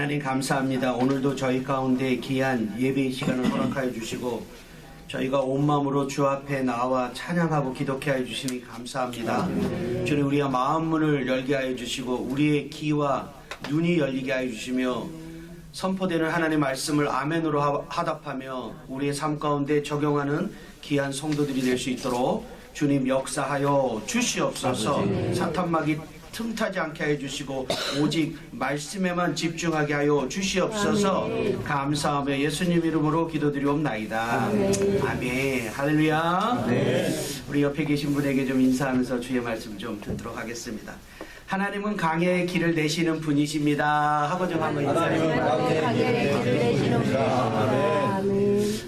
하나님 감사합니다. 오늘도 저희 가운데 귀한 예배의 시간을 허락하여 주시고 저희가 온 마음으로 주 앞에 나와 찬양하고 기도케 하여 주시니 감사합니다. 주님 우리가 마음 문을 열게 하여 주시고 우리의 귀와 눈이 열리게 하여 주시며 선포되는 하나님의 말씀을 아멘으로 하- 하답하며 우리의 삶 가운데 적용하는 귀한 성도들이 될 수 있도록 주님 역사하여 주시옵소서 사탄막이 틈타지 않게 해 주시고 오직 말씀에만 집중하게 하여 주시옵소서. 감사하며 예수님 이름으로 기도드리옵나이다. 아멘. 할렐루야. 우리 옆에 계신 분에게 좀 인사하면서 주의 말씀 좀 듣도록 하겠습니다. 하나님은 강의 길을 내시는 분이십니다. 하고 좀 한번 인사해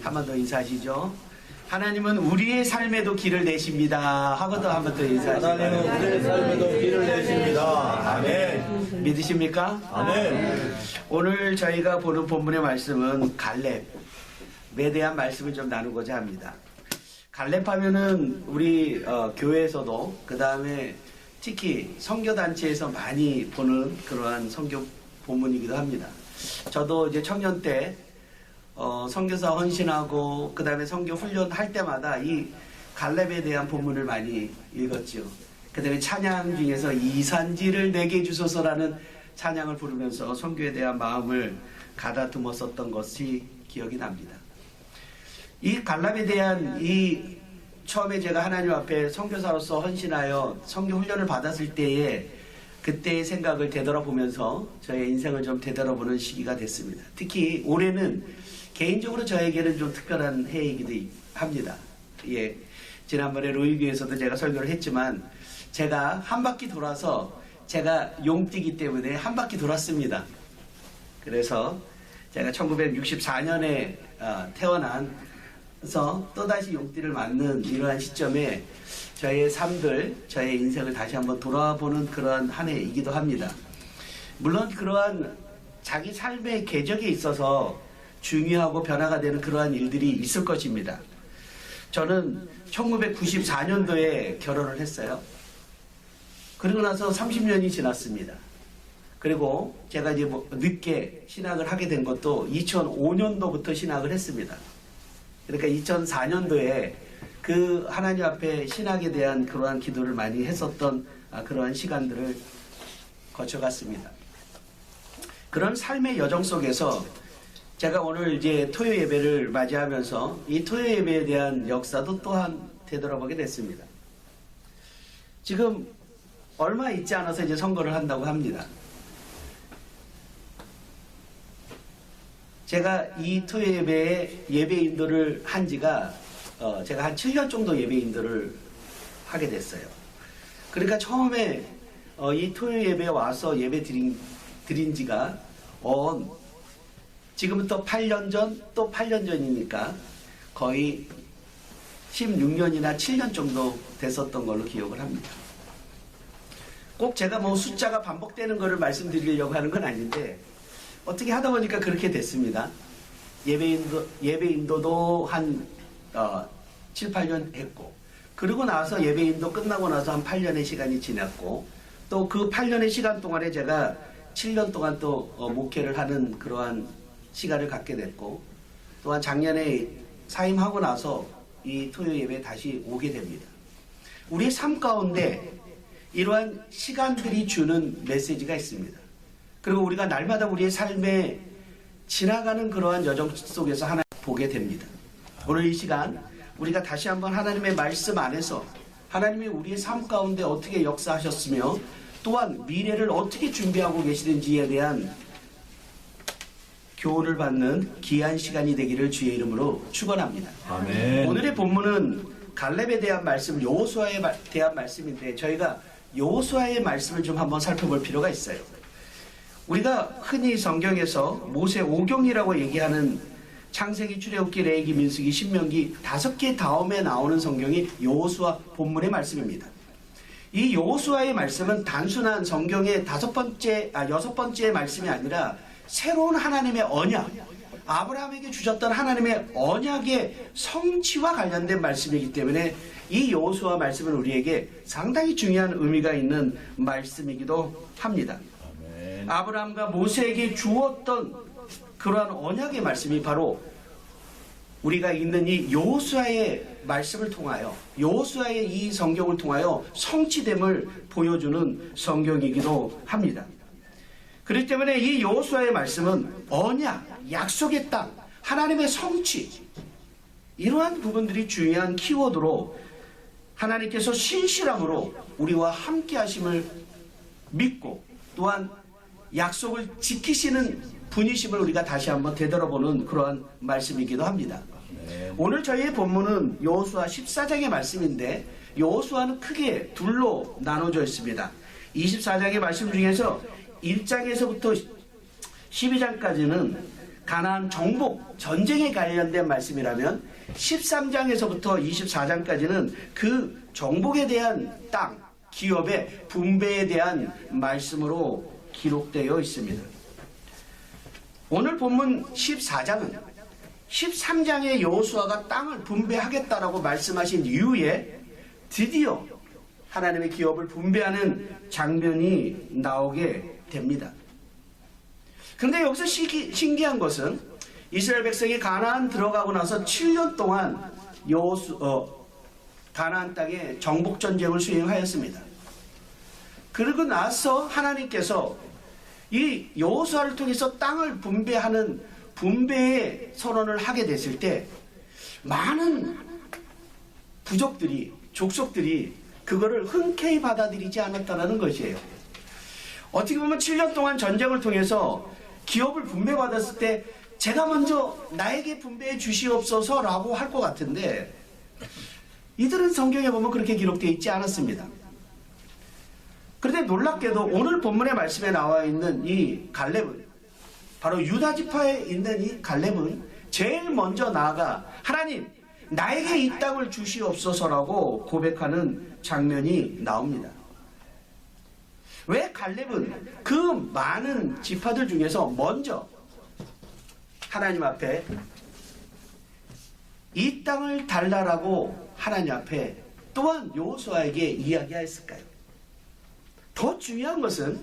한번 더 인사하시죠 하나님은 우리의 삶에도 길을 내십니다 하고 또한번 더 인사하시죠 하나님은 우리의 삶에도 길을 내십니다. 아멘. 믿으십니까? 아멘. 오늘 저희가 보는 본문의 말씀은 갈렙에 대한 말씀을 좀 나누고자 합니다. 갈렙 하면은 우리 어, 교회에서도 그 다음에 특히 선교 단체에서 많이 보는 그러한 선교 본문이기도 합니다. 저도 이제 청년 때 어, 선교사 헌신하고 그 다음에 선교 훈련 할 때마다 이 갈렙에 대한 본문을 많이 읽었죠. 그 다음에 찬양 중에서 이산지를 내게 주소서라는 찬양을 부르면서 선교에 대한 마음을 가다듬었었던 것이 기억이 납니다. 이 갈렙에 대한 이 처음에 제가 하나님 앞에 선교사로서 헌신하여 선교 훈련을 받았을 때에 그때의 생각을 되돌아보면서 저의 인생을 좀 되돌아보는 시기가 됐습니다. 특히 올해는 개인적으로 저에게는 좀 특별한 해이기도 합니다. 예. 지난번에 로이교에서도 제가 설교를 했지만 제가 한 바퀴 돌아서 제가 용띠기 때문에 한 바퀴 돌았습니다. 그래서 제가 1964년에 어, 태어나서 또다시 용띠를 맞는 이러한 시점에 저의 삶들, 저의 인생을 다시 한번 돌아보는 그러한 한 해이기도 합니다. 물론 그러한 자기 삶의 궤적에 있어서 중요하고 변화가 되는 그러한 일들이 있을 것입니다. 저는 1994년도에 결혼을 했어요. 그리고 나서 30년이 지났습니다. 그리고 제가 이제 뭐 늦게 신학을 하게 된 것도 2005년도부터 신학을 했습니다. 그러니까 2004년도에 그 하나님 앞에 신학에 대한 그러한 기도를 많이 했었던 아, 그러한 시간들을 거쳐갔습니다. 그런 삶의 여정 속에서 제가 오늘 이제 토요 예배를 맞이하면서 이 토요 예배에 대한 역사도 또한 되돌아보게 됐습니다. 지금 얼마 있지 않아서 이제 선거를 한다고 합니다. 제가 이 토요 예배에 예배 인도를 한 지가 어, 제가 한 7년 정도 예배 인도를 하게 됐어요. 그러니까 처음에 어, 이 토요 예배에 와서 예배 드린, 드린 지가 언 지금부터 8년 전 또 8년 전이니까 거의 16년이나 7년 정도 됐었던 걸로 기억을 합니다. 꼭 제가 뭐 숫자가 반복되는 거를 말씀드리려고 하는 건 아닌데 어떻게 하다 보니까 그렇게 됐습니다. 예배인도, 예배인도도 한 어, 7, 8년 했고 그러고 나서 예배인도 끝나고 나서 한 8년의 시간이 지났고 또 그 8년의 시간 동안에 제가 7년 동안 또 어, 목회를 하는 그러한 시간을 갖게 됐고 또한 작년에 사임하고 나서 이 토요 예배에 다시 오게 됩니다. 우리의 삶 가운데 이러한 시간들이 주는 메시지가 있습니다. 그리고 우리가 날마다 우리의 삶에 지나가는 그러한 여정 속에서 하나 보게 됩니다. 오늘 이 시간 우리가 다시 한번 하나님의 말씀 안에서 하나님이 우리의 삶 가운데 어떻게 역사하셨으며 또한 미래를 어떻게 준비하고 계시는지에 대한 교훈을 받는 귀한 시간이 되기를 주의 이름으로 축원합니다. 아멘. 오늘의 본문은 갈렙에 대한 말씀, 여호수아에 마- 대한 말씀인데 저희가 여호수아의 말씀을 좀 한번 살펴볼 필요가 있어요. 우리가 흔히 성경에서 모세 오경이라고 얘기하는 창세기, 출애굽기, 레위기, 민수기, 신명기 다섯 개 다음에 나오는 성경이 여호수아 본문의 말씀입니다. 이 여호수아의 말씀은 단순한 성경의 다섯 번째, 아 여섯 번째 말씀이 아니라 새로운 하나님의 언약, 아브라함에게 주셨던 하나님의 언약의 성취와 관련된 말씀이기 때문에 이 여호수아 말씀은 우리에게 상당히 중요한 의미가 있는 말씀이기도 합니다. 아멘. 아브라함과 모세에게 주었던 그러한 언약의 말씀이 바로 우리가 읽는 이 여호수아의 말씀을 통하여 여호수아의 이 성경을 통하여 성취됨을 보여주는 성경이기도 합니다. 그렇기 때문에 이 여호수아의 말씀은 언약, 약속의 땅, 하나님의 성취 이러한 부분들이 중요한 키워드로 하나님께서 신실함으로 우리와 함께 하심을 믿고 또한 약속을 지키시는 분이심을 우리가 다시 한번 되돌아보는 그러한 말씀이기도 합니다. 오늘 저희의 본문은 여호수아 14장의 말씀인데 여호수아는 크게 둘로 나눠져 있습니다. 24장의 말씀 중에서 1장에서부터 12장까지는 가나안 정복 전쟁에 관련된 말씀이라면 13장에서부터 24장까지는 그 정복에 대한 땅 기업의 분배에 대한 말씀으로 기록되어 있습니다. 오늘 본문 14장은 13장의 여호수아가 땅을 분배하겠다라고 말씀하신 이후에 드디어 하나님의 기업을 분배하는 장면이 나오게 됩니다. 근데 여기서 시기, 신기한 것은 이스라엘 백성이 가나안 들어가고 나서 7년 동안 여호수 어, 가나안 땅에 정복 전쟁을 수행하였습니다. 그리고 나서 하나님께서 이 여호수아를 통해서 땅을 분배하는 분배의 선언을 하게 됐을 때 많은 부족들이 족속들이 그거를 흔쾌히 받아들이지 않았다는 것이에요. 어떻게 보면 7년 동안 전쟁을 통해서 기업을 분배받았을 때 제가 먼저 나에게 분배해 주시옵소서라고 할 것 같은데 이들은 성경에 보면 그렇게 기록되어 있지 않았습니다. 그런데 놀랍게도 오늘 본문의 말씀에 나와 있는 이 갈렙은 바로 유다 지파에 있는 이 갈렙은 제일 먼저 나아가 하나님 나에게 이 땅을 주시옵소서라고 고백하는 장면이 나옵니다. 왜 갈렙은 그 많은 지파들 중에서 먼저 하나님 앞에 이 땅을 달라라고 하나님 앞에 또한 요호수아에게 이야기하였을까요? 더 중요한 것은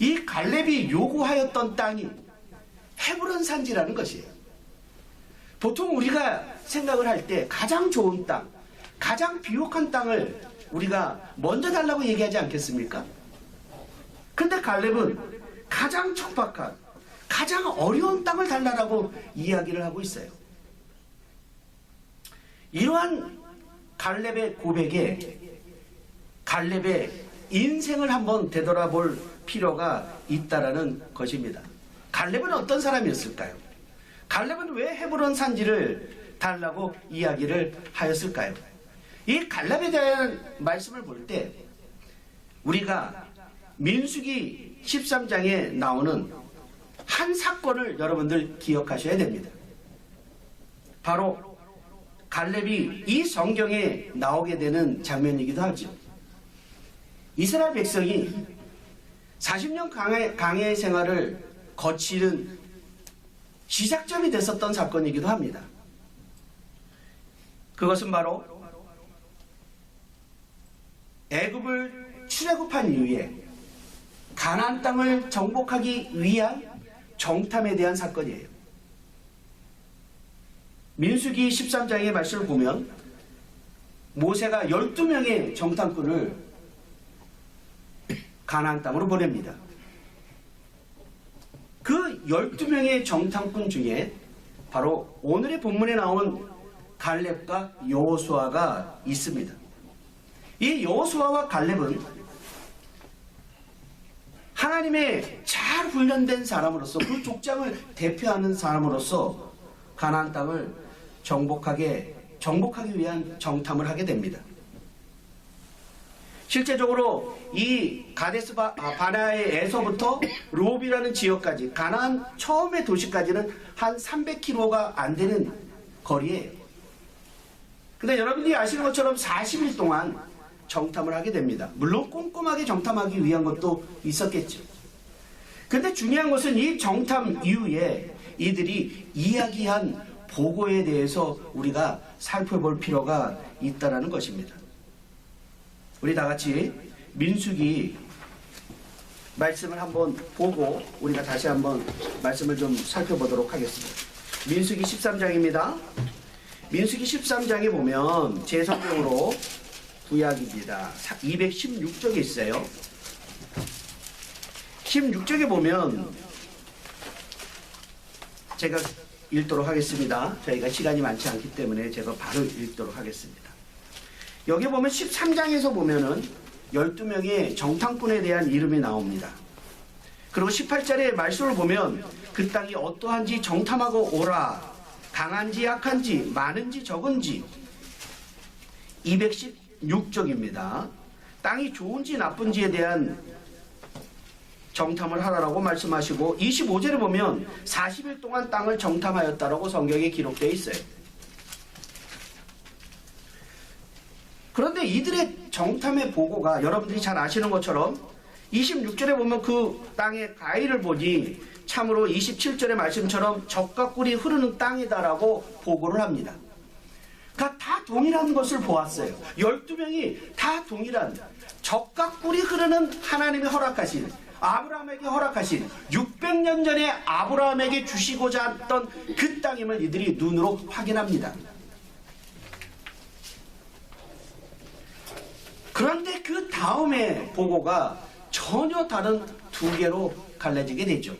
이 갈렙이 요구하였던 땅이 헤브론 산지라는 것이에요. 보통 우리가 생각을 할 때 가장 좋은 땅, 가장 비옥한 땅을 우리가 먼저 달라고 얘기하지 않겠습니까? 근데 갈렙은 가장 척박한, 가장 어려운 땅을 달라고 이야기를 하고 있어요. 이러한 갈렙의 고백에 갈렙의 인생을 한번 되돌아볼 필요가 있다라는 것입니다. 갈렙은 어떤 사람이었을까요? 갈렙은 왜 헤브론 산지를 달라고 이야기를 하였을까요? 이 갈렙에 대한 말씀을 볼 때 우리가 민수기 13장에 나오는 한 사건을 여러분들 기억하셔야 됩니다. 바로 갈렙이 이 성경에 나오게 되는 장면이기도 하죠. 이스라엘 백성이 40년 강해, 강해 생활을 거치는 시작점이 됐었던 사건이기도 합니다. 그것은 바로 애굽을 출애굽한 이후에 가나안 땅을 정복하기 위한 정탐에 대한 사건이에요. 민수기 13장의 말씀을 보면 모세가 12명의 정탐꾼을 가나안 땅으로 보냅니다. 그 12명의 정탐꾼 중에 바로 오늘의 본문에 나온 갈렙과 여호수아가 있습니다. 이 여호수아와 갈렙은 하나님의 잘 훈련된 사람으로서 그 족장을 대표하는 사람으로서 가나안 땅을 정복하게 정복하기 위한 정탐을 하게 됩니다. 실제적으로 이 가데스 바, 아, 바나에서부터 로비라는 지역까지 가나안 처음의 도시까지는 한 300km가 안 되는 거리에 근데 여러분들이 아시는 것처럼 40일 동안 정탐을 하게 됩니다. 물론 꼼꼼하게 정탐하기 위한 것도 있었겠죠. 근데 중요한 것은 이 정탐 이후에 이들이 이야기한 보고에 대해서 우리가 살펴볼 필요가 있다라는 것입니다. 우리 다 같이 민수기 말씀을 한번 보고 우리가 다시 한번 말씀을 좀 살펴보도록 하겠습니다. 민수기 13장입니다. 민수기 13장에 보면 제 성경으로 구약입니다. 216쪽에 있어요. 16쪽에 보면 제가 읽도록 하겠습니다. 저희가 시간이 많지 않기 때문에 제가 바로 읽도록 하겠습니다. 여기 보면 13장에서 보면은 12명의 정탐꾼에 대한 이름이 나옵니다. 그리고 18절의 말씀을 보면 그 땅이 어떠한지 정탐하고 오라. 강한지 약한지 많은지 적은지 216쪽입니다. 땅이 좋은지 나쁜지에 대한 정탐을 하라라고 말씀하시고 25절에 보면 40일 동안 땅을 정탐하였다라고 성경에 기록되어 있어요. 그런데 이들의 정탐의 보고가 여러분들이 잘 아시는 것처럼 26절에 보면 그 땅의 가위를 보니 참으로 27절의 말씀처럼 적과 꿀이 흐르는 땅이다라고 보고를 합니다. 그러니까 다 동일한 것을 보았어요. 12명이 다 동일한 적과 꿀이 흐르는 하나님이 허락하신 아브라함에게 허락하신 600년 전에 아브라함에게 주시고자 했던 그 땅임을 이들이 눈으로 확인합니다. 그런데 그 다음에 보고가 전혀 다른 두 개로 갈라지게 되죠.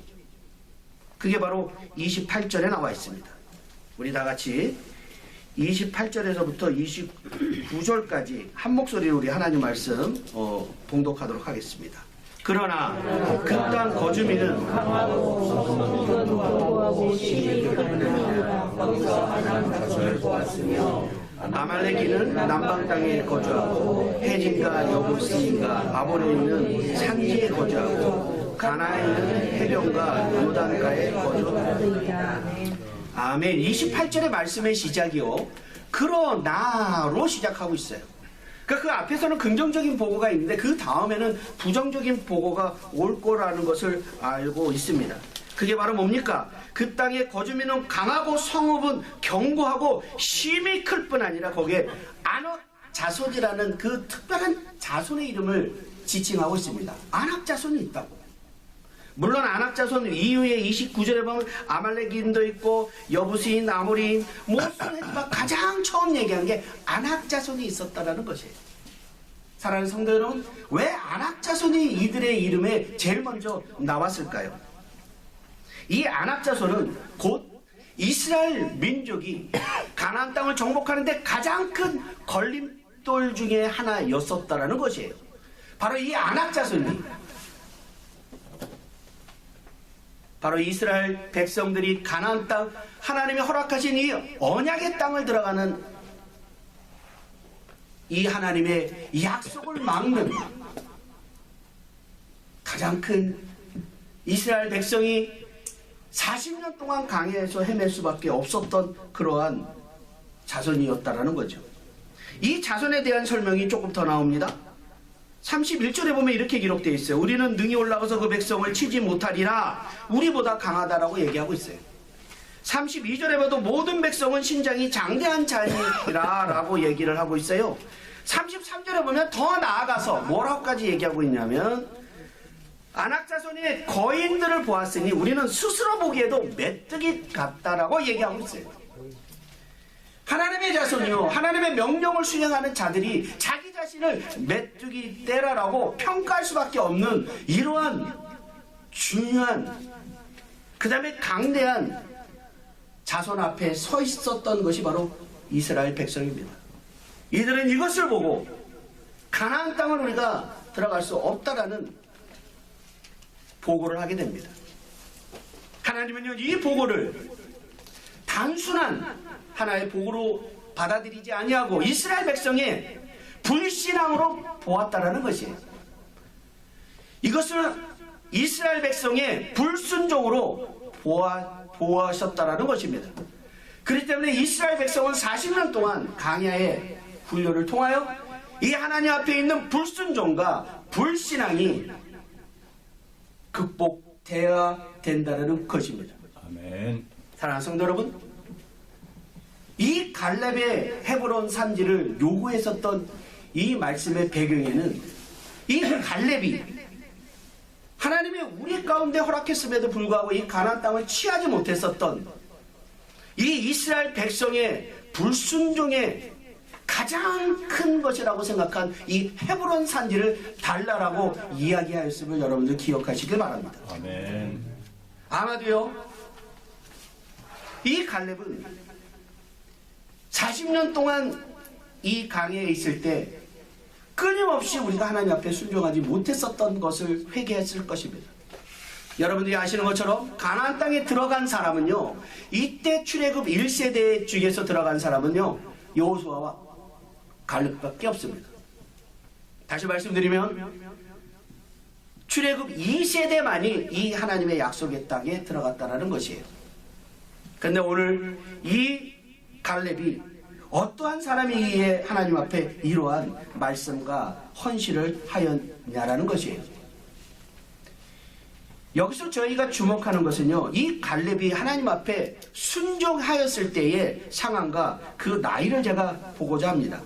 그게 바로 28절에 나와 있습니다. 우리 다 같이 28절에서부터 29절까지 한 목소리로 우리 하나님 말씀 어, 봉독하도록 하겠습니다. 그러나 그 땅 거주민은 아말레기는 남방 땅에 거주하고 해진과 여부스인과 아볼에 있는 산지에 거주하고 가나에 있는 해변과 요단가에 거주하고 아멘 28절의 말씀의 시작이요 그러나로 시작하고 있어요 그러니까 그 앞에서는 긍정적인 보고가 있는데 그 다음에는 부정적인 보고가 올 거라는 것을 알고 있습니다. 그게 바로 뭡니까? 그 땅의 거주민은 강하고 성읍은 견고하고 심히 클 뿐 아니라 거기에 안악 자손이라는 그 특별한 자손의 이름을 지칭하고 있습니다. 안악 자손이 있다고. 물론 안악 자손 이후에 29절에 보면 아말렉인도 있고 여부스인 아모리인 모순했지만 가장 처음 얘기한 게 안악 자손이 있었다라는 것이에요. 사랑하는 성도 여러분, 왜 안악 자손이 이들의 이름에 제일 먼저 나왔을까요? 이 안악 자손은 곧 이스라엘 민족이 가나안 땅을 정복하는데 가장 큰 걸림돌 중에 하나였었다라는 것이에요. 바로 이 안악 자손이 바로 이스라엘 백성들이 가나안 땅 하나님이 허락하신 이 언약의 땅을 들어가는 이 하나님의 약속을 막는 가장 큰 이스라엘 백성이 40년 동안 강해에서 헤맬 수밖에 없었던 그러한 자손이었다라는 거죠. 이 자손에 대한 설명이 조금 더 나옵니다. 31절에 보면 이렇게 기록되어 있어요. 우리는 능히 올라가서 그 백성을 치지 못하리라 우리보다 강하다라고 얘기하고 있어요. 32절에 봐도 모든 백성은 신장이 장대한 자니라 라고 얘기를 하고 있어요. 33절에 보면 더 나아가서 뭐라고까지 얘기하고 있냐면 안악자손의 거인들을 보았으니 우리는 스스로 보기에도 메뚜기 같다라고 얘기하고 있어요. 하나님의 자손이요. 하나님의 명령을 수행하는 자들이 자기 자신을 메뚜기 떼라라고 평가할 수밖에 없는 이러한 중요한 그 다음에 강대한 자손 앞에 서 있었던 것이 바로 이스라엘 백성입니다. 이들은 이것을 보고 가나안 땅을 우리가 들어갈 수 없다라는 보고를 하게 됩니다. 하나님은요 이 보고를 단순한 하나의 복으로 받아들이지 아니하고 이스라엘 백성의 불신앙으로 보았다라는 것이에요. 이것을 이스라엘 백성의 불순종으로 보아, 보아하셨다라는 것입니다. 그렇기 때문에 이스라엘 백성은 40년 동안 강야의 훈련을 통하여 이 하나님 앞에 있는 불순종과 불신앙이 극복되어야 된다는 것입니다. 아멘. 사랑하는 성도 여러분, 이 갈렙의 헤브론 산지를 요구했었던 이 말씀의 배경에는 이 갈렙이 하나님이 우리 가운데 허락했음에도 불구하고 이 가나안 땅을 취하지 못했었던 이 이스라엘 백성의 불순종의 가장 큰 것이라고 생각한 이 헤브론 산지를 달라라고 이야기하였음을 여러분들 기억하시길 바랍니다. 아멘. 아마도요, 이 갈렙은 40년 동안 이 강에 있을 때 끊임없이 우리가 하나님 앞에 순종하지 못했었던 것을 회개했을 것입니다. 여러분들이 아시는 것처럼 가나안 땅에 들어간 사람은요, 이때 출애굽 1세대 중에서 들어간 사람은요, 여호수아와 갈렙밖에 없습니다. 다시 말씀드리면 출애굽 2세대만이 이 하나님의 약속의 땅에 들어갔다라는 것이에요. 근데 오늘 이 갈렙이 어떠한 사람이기에 하나님 앞에 이러한 말씀과 헌신을 하였냐라는 것이에요. 여기서 저희가 주목하는 것은요, 이 갈렙이 하나님 앞에 순종하였을 때의 상황과 그 나이를 제가 보고자 합니다.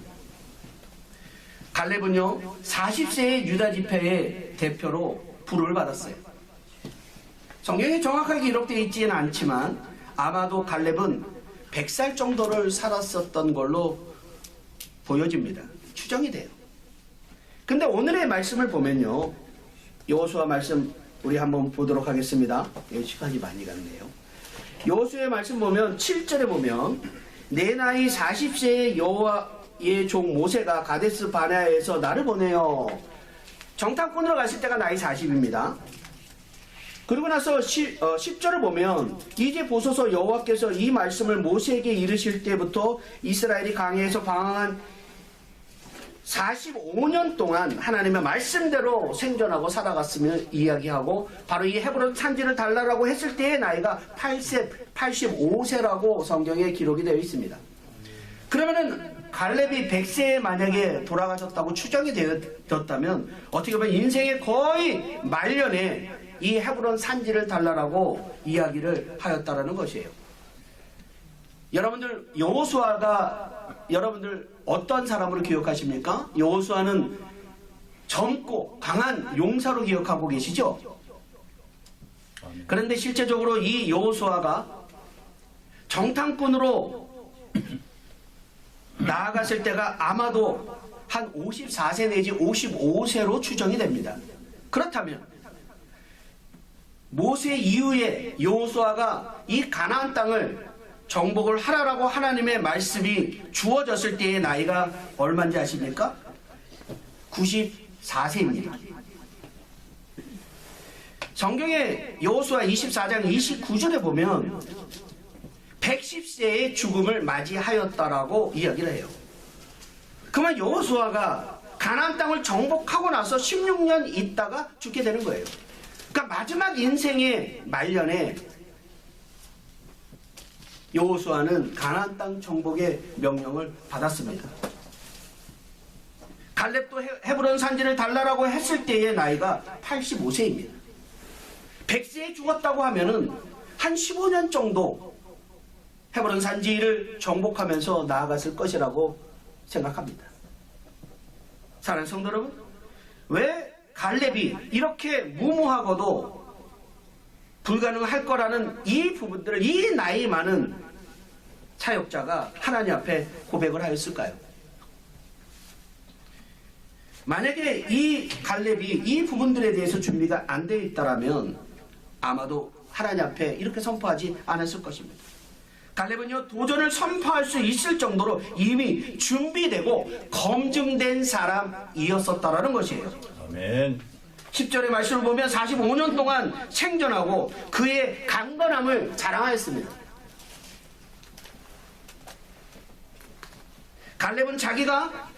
갈렙은요, 40세의 유다 지파의 대표로 부름을 받았어요. 성경에 정확하게 기록되어 있지는 않지만 아마도 갈렙은 100살 정도를 살았었던 걸로 보여집니다. 추정이 돼요. 근데 오늘의 말씀을 보면요. 여호수아 말씀 우리 한번 보도록 하겠습니다. 예, 시간이 많이 갔네요. 여호수의 말씀 보면 7절에 보면 내 나이 40세의 여호와의 종 모세가 가데스 바네아에서 나를 보내요. 정탐꾼으로 갔을 때가 나이 40입니다. 그리고 나서 10, 어, 10절을 보면 이제 보소서 여호와께서 이 말씀을 모세에게 이르실 때부터 이스라엘이 강해에서 방황한 45년 동안 하나님의 말씀대로 생존하고 살아갔으며 이야기하고 바로 이 헤브론 산지를 달라라고 했을 때의 나이가 8세, 85세라고 성경에 기록이 되어 있습니다. 그러면은 갈렙이 100세에 만약에 돌아가셨다고 추정이 되었다면 어떻게 보면 인생의 거의 말년에 이 헤브론 산지를 달라라고 이야기를 하였다라는 것이에요. 여러분들 여호수아가 여러분들 어떤 사람으로 기억하십니까? 여호수아는 젊고 강한 용사로 기억하고 계시죠? 그런데 실제적으로 이 여호수아가 정탐꾼으로 나아갔을 때가 아마도 한 54세 내지 55세로 추정이 됩니다. 그렇다면 모세 이후에 여호수아가 이 가나안 땅을 정복을 하라라고 하나님의 말씀이 주어졌을 때의 나이가 얼마인지 아십니까? 94세입니다. 성경의 여호수아 24장 29절에 보면 110세의 죽음을 맞이하였다라고 이야기를 해요. 그러면 여호수아가 가나안 땅을 정복하고 나서 16년 있다가 죽게 되는 거예요. 그러니까 마지막 인생의 말년에 여호수아는 가나안 땅 정복의 명령을 받았습니다. 갈렙도 헤- 헤브론 산지를 달라라고 했을 때의 나이가 85세입니다. 100세에 죽었다고 하면은 한 15년 정도 헤브론 산지를 정복하면서 나아갔을 것이라고 생각합니다. 사랑하는 성도 여러분, 왜 갈렙이 이렇게 무모하고도 불가능할 거라는 이 부분들을 이 나이 많은 사역자가 하나님 앞에 고백을 하였을까요? 만약에 이 갈렙이 이 부분들에 대해서 준비가 안 되어 있다라면 아마도 하나님 앞에 이렇게 선포하지 않았을 것입니다. 갈렙은요 도전을 선포할 수 있을 정도로 이미 준비되고 검증된 사람이었었다라는 것이에요. 아멘. 10절의 말씀을 보면 45년 동안 생존하고 그의 강건함을 자랑하였습니다. 갈렙은 자기가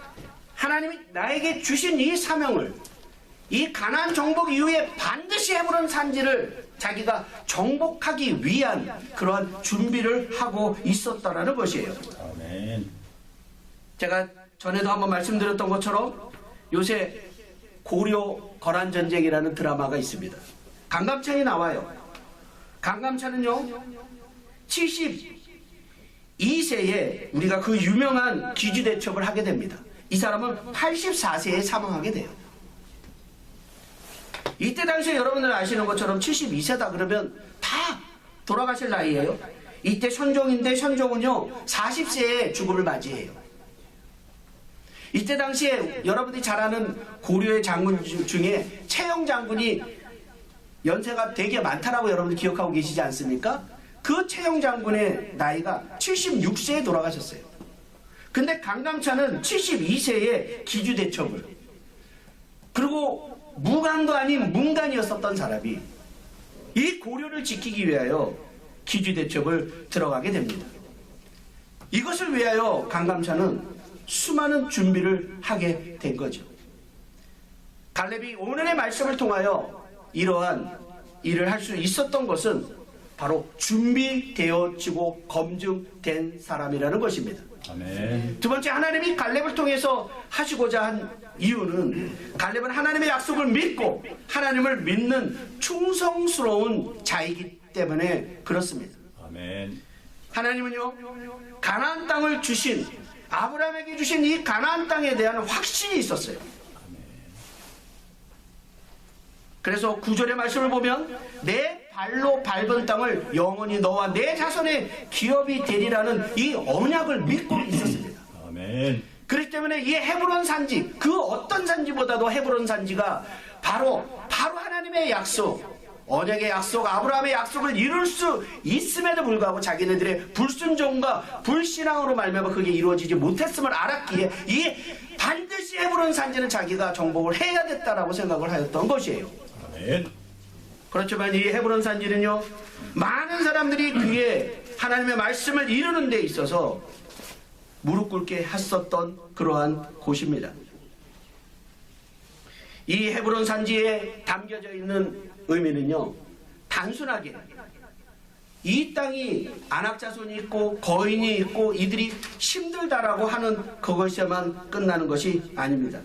하나님이 나에게 주신 이 사명을 이 가나안 정복 이후에 반드시 헤브론 산지를 자기가 정복하기 위한 그러한 준비를 하고 있었다라는 것이에요. 아멘. 제가 전에도 한번 말씀드렸던 것처럼 요새 고려 거란 전쟁이라는 드라마가 있습니다. 강감찬이 나와요. 강감찬은요 72세에 우리가 그 유명한 기주대첩을 하게 됩니다. 이 사람은 84세에 사망하게 돼요. 이때 당시에 여러분들 아시는 것처럼 72세다 그러면 다 돌아가실 나이예요. 이때 선종인데 선종은요 40세에 죽음을 맞이해요. 이때 당시에 여러분들이 잘 아는 고려의 장군 중- 중에 최영 장군이 연세가 되게 많다라고 여러분들 기억하고 계시지 않습니까? 그 최영 장군의 나이가 76세에 돌아가셨어요. 근데 강감찬은 72세에 기주대첩을 그리고 무관도 아닌 문관이었었던 사람이 이 고려를 지키기 위하여 기주대첩을 들어가게 됩니다. 이것을 위하여 강감찬은 수많은 준비를 하게 된 거죠. 갈렙이 오늘의 말씀을 통하여 이러한 일을 할 수 있었던 것은 바로 준비되어지고 검증된 사람이라는 것입니다. 아멘. 두 번째 하나님이 갈렙을 통해서 하시고자 한 이유는 갈렙은 하나님의 약속을 믿고 하나님을 믿는 충성스러운 자이기 때문에 그렇습니다. 아멘. 하나님은요 가나안 땅을 주신 아브라함에게 주신 이 가나안 땅에 대한 확신이 있었어요. 그래서 구절의 말씀을 보면 내 발로 밟은 땅을 영원히 너와 내 자손의 기업이 되리라는 이 언약을 믿고 있었습니다. 아멘. 그렇기 때문에 이 헤브론 산지 그 어떤 산지보다도 헤브론 산지가 바로 바로 하나님의 약속 언약의 약속 아브라함의 약속을 이룰 수 있음에도 불구하고 자기네들의 불순종과 불신앙으로 말미암아 그게 이루어지지 못했음을 알았기에 이 반드시 헤브론 산지는 자기가 정복을 해야 됐다라고 생각을 하였던 것이에요. 그렇지만 이 헤브론 산지는요 많은 사람들이 그의 하나님의 말씀을 이루는 데 있어서 무릎 꿇게 했었던 그러한 곳입니다. 이 헤브론 산지에 담겨져 있는 의미는요 단순하게 이 땅이 안악자손이 있고 거인이 있고 이들이 힘들다라고 하는 그것에만 끝나는 것이 아닙니다.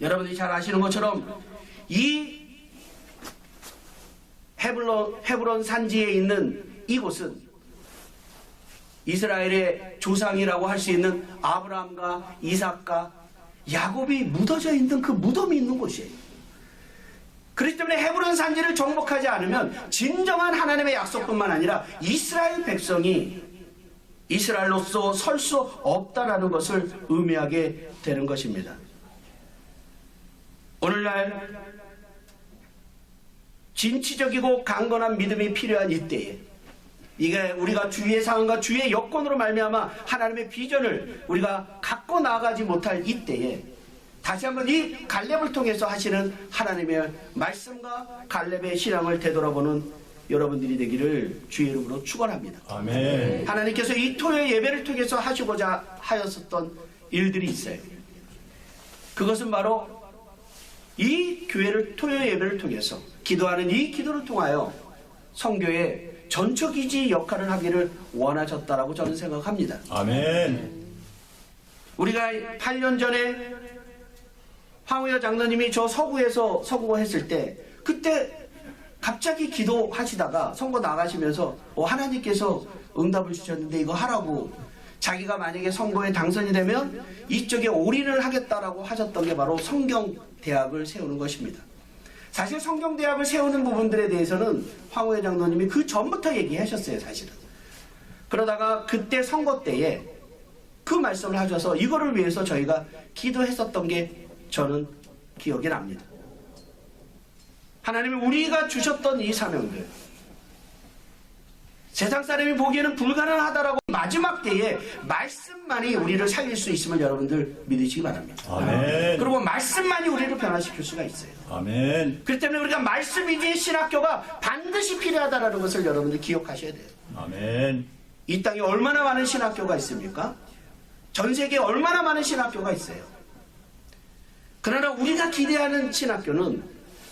여러분들이 잘 아시는 것처럼 이 헤브론, 헤브론 산지에 있는 이곳은 이스라엘의 조상이라고 할 수 있는 아브라함과 이삭과 야곱이 묻어져 있는 그 무덤이 있는 곳이에요. 그렇기 때문에 헤브론 산지를 정복하지 않으면 진정한 하나님의 약속뿐만 아니라 이스라엘 백성이 이스라엘로서 설 수 없다라는 것을 의미하게 되는 것입니다. 오늘날 진취적이고 강건한 믿음이 필요한 이때에 이게 우리가 주위의 상황과 주위의 여건으로 말미암아 하나님의 비전을 우리가 갖고 나가지 못할 이때에 다시 한번 이 갈렙을 통해서 하시는 하나님의 말씀과 갈렙의 신앙을 되돌아보는 여러분들이 되기를 주의 이름으로 축원합니다. 아멘. 하나님께서 이 토요 예배를 통해서 하시고자 하였었던 일들이 있어요. 그것은 바로 이 교회를 토요 예배를 통해서 기도하는 이 기도를 통하여 성교의 전초기지 역할을 하기를 원하셨다라고 저는 생각합니다. 아멘. 우리가 8년 전에 황우여 장로님이 저 서구에서 서구 했을 때 그때 갑자기 기도하시다가 선거 나가시면서 어, 하나님께서 응답을 주셨는데 이거 하라고 자기가 만약에 선거에 당선이 되면 이쪽에 올인을 하겠다라고 하셨던 게 바로 성경대학을 세우는 것입니다. 사실 성경대학을 세우는 부분들에 대해서는 황우여 장로님이 그 전부터 얘기하셨어요 사실은. 그러다가 그때 선거 때에 그 말씀을 하셔서 이거를 위해서 저희가 기도했었던 게 저는 기억이 납니다. 하나님이 우리가 주셨던 이 사명들 세상 사람이 보기에는 불가능하다라고 마지막 때에 말씀만이 우리를 살릴 수 있음을 여러분들 믿으시기 바랍니다. 아멘. 그리고 말씀만이 우리를 변화시킬 수가 있어요. 아멘. 그렇기 때문에 우리가 말씀 위주의 신학교가 반드시 필요하다는 것을 여러분들 기억하셔야 돼요. 아멘. 이 땅에 얼마나 많은 신학교가 있습니까? 전 세계에 얼마나 많은 신학교가 있어요. 그러나 우리가 기대하는 신학교는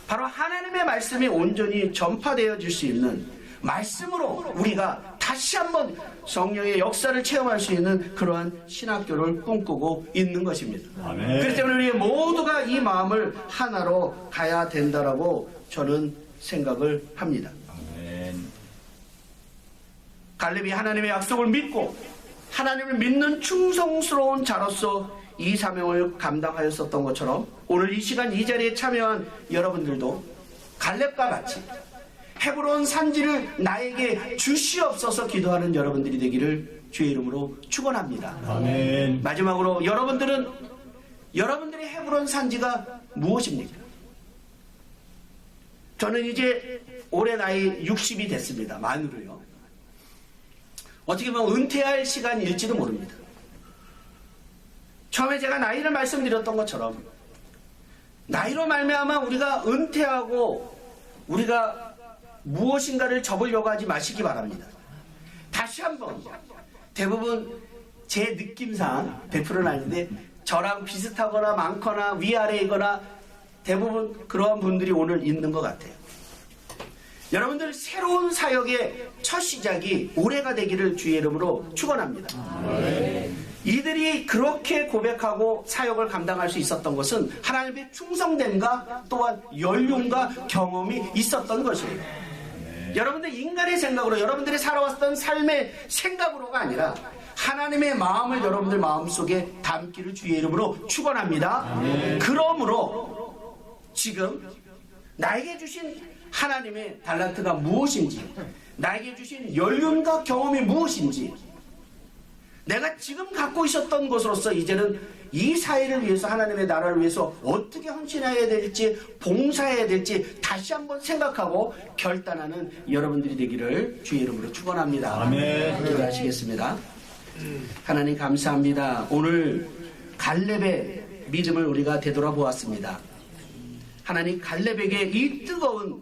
바로 하나님의 말씀이 온전히 전파되어질 수 있는 말씀으로 우리가 다시 한번 성령의 역사를 체험할 수 있는 그러한 신학교를 꿈꾸고 있는 것입니다. 아멘. 그렇기 때문에 우리 모두가 이 마음을 하나로 가야 된다라고 저는 생각을 합니다. 아멘. 갈렙이 하나님의 약속을 믿고 하나님을 믿는 충성스러운 자로서 이 사명을 감당하였었던 것처럼 오늘 이 시간 이 자리에 참여한 여러분들도 갈렙과 같이 헤브론 산지를 나에게 주시옵소서 기도하는 여러분들이 되기를 주의 이름으로 축원합니다. 아멘. 마지막으로 여러분들은 여러분들의 헤브론 산지가 무엇입니까? 저는 이제 올해 나이 60이 됐습니다. 만으로요. 어떻게 보면 은퇴할 시간일지도 모릅니다. 처음에 제가 나이를 말씀드렸던 것처럼 나이로 말미암아 우리가 은퇴하고 우리가 무엇인가를 접으려고 하지 마시기 바랍니다. 다시 한번 대부분 제 느낌상 100%는 아닌데 저랑 비슷하거나 많거나 위아래이거나 대부분 그러한 분들이 오늘 있는 것 같아요. 여러분들 새로운 사역의 첫 시작이 올해가 되기를 주의 이름으로 축원합니다. 이들이 그렇게 고백하고 사역을 감당할 수 있었던 것은 하나님의 충성됨과 또한 연륜과 경험이 있었던 것이에요. 여러분들 인간의 생각으로 여러분들이 살아왔던 삶의 생각으로가 아니라 하나님의 마음을 여러분들 마음속에 담기를 주의 이름으로 축원합니다. 그러므로 지금 나에게 주신 하나님의 달란트가 무엇인지 나에게 주신 연륜과 경험이 무엇인지 내가 지금 갖고 있었던 것으로서 이제는 이 사회를 위해서 하나님의 나라를 위해서 어떻게 헌신해야 될지 봉사해야 될지 다시 한번 생각하고 결단하는 여러분들이 되기를 주의 이름으로 축원합니다. 아멘. 기도하시겠습니다. 하나님 감사합니다. 오늘 갈렙의 믿음을 우리가 되돌아보았습니다. 하나님 갈렙에게 이 뜨거운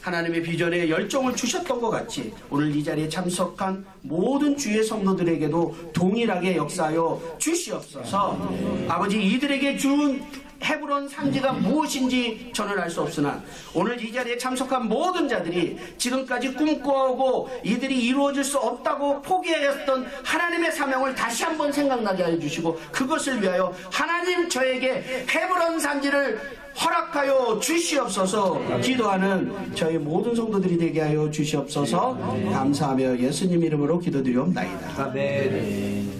하나님의 비전에 열정을 주셨던 것 같이 오늘 이 자리에 참석한 모든 주의 성도들에게도 동일하게 역사하여 주시옵소서. 아버지 이들에게 준 헤브론 산지가 무엇인지 저는 알 수 없으나 오늘 이 자리에 참석한 모든 자들이 지금까지 꿈꿔오고 이들이 이루어질 수 없다고 포기하였던 하나님의 사명을 다시 한번 생각나게 하여 주시고 그것을 위하여 하나님 저에게 헤브론 산지를 허락하여 주시옵소서 기도하는 저희 모든 성도들이 되게 하여 주시옵소서 감사하며 예수님 이름으로 기도드리옵나이다. 아멘.